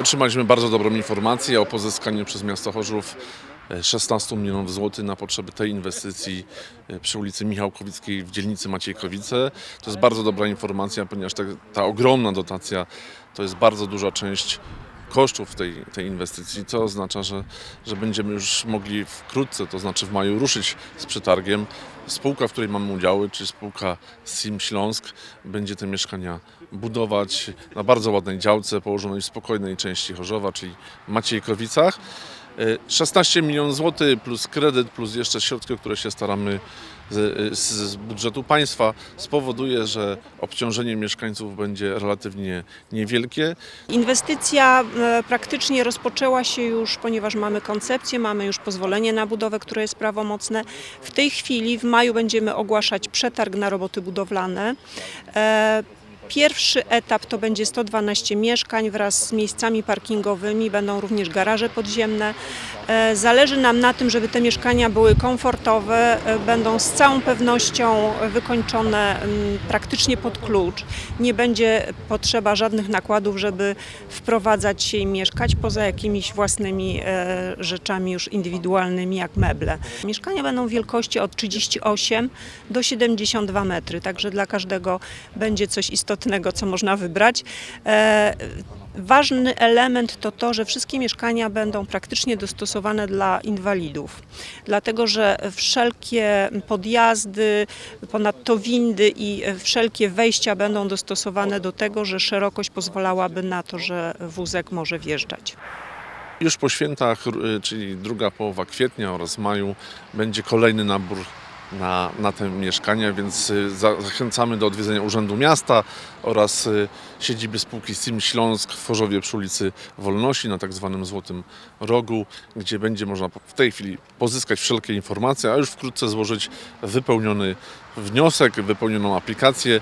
Otrzymaliśmy bardzo dobrą informację o pozyskaniu przez miasto Chorzów e, 16 milionów złotych na potrzeby tej inwestycji e, przy ulicy Michałkowickiej w dzielnicy Maciejkowice. To jest bardzo dobra informacja, ponieważ ta, ta ogromna dotacja to jest bardzo duża część kosztów tej, tej inwestycji, co oznacza, że, że będziemy już mogli wkrótce, to znaczy w maju, ruszyć z przetargiem. Spółka, w której mamy udziały, czyli spółka SIM Śląsk, będzie te mieszkania budować na bardzo ładnej działce położonej w spokojnej części Chorzowa, czyli Maciejkowicach. E, 16 milionów złotych plus kredyt, plus jeszcze środki, o które się staramy z, z, budżetu państwa, spowoduje, że obciążenie mieszkańców będzie relatywnie niewielkie. Inwestycja e, praktycznie rozpoczęła się już, ponieważ mamy koncepcję, mamy już pozwolenie na budowę, które jest prawomocne. W tej chwili w maju będziemy ogłaszać przetarg na roboty budowlane. Pierwszy etap to będzie 112 mieszkań wraz z miejscami parkingowymi, będą również garaże podziemne. E, Zależy nam na tym, żeby te mieszkania były komfortowe, e, będą z całą pewnością wykończone mm, praktycznie pod klucz. Nie będzie potrzeba żadnych nakładów, żeby wprowadzać się i mieszkać poza jakimiś własnymi e, rzeczami już indywidualnymi jak meble. Mieszkania będą wielkości od 38 do 72 metry, także dla każdego będzie coś istotnego, co można wybrać. E, Ważny element to to, że wszystkie mieszkania będą praktycznie dostosowane dla inwalidów, dlatego że wszelkie podjazdy, ponadto windy i wszelkie wejścia będą dostosowane do tego, że szerokość pozwalałaby na to, że wózek może wjeżdżać. Już po świętach, czyli druga połowa kwietnia oraz maju, będzie kolejny nabór na, na te mieszkania, więc y, za- zachęcamy do odwiedzenia Urzędu Miasta oraz y, siedziby spółki SIM Śląsk w Chorzowie przy ulicy Wolności na tak zwanym Złotym Rogu, gdzie będzie można w tej chwili pozyskać wszelkie informacje, a już wkrótce złożyć wypełniony wniosek, wypełnioną aplikację.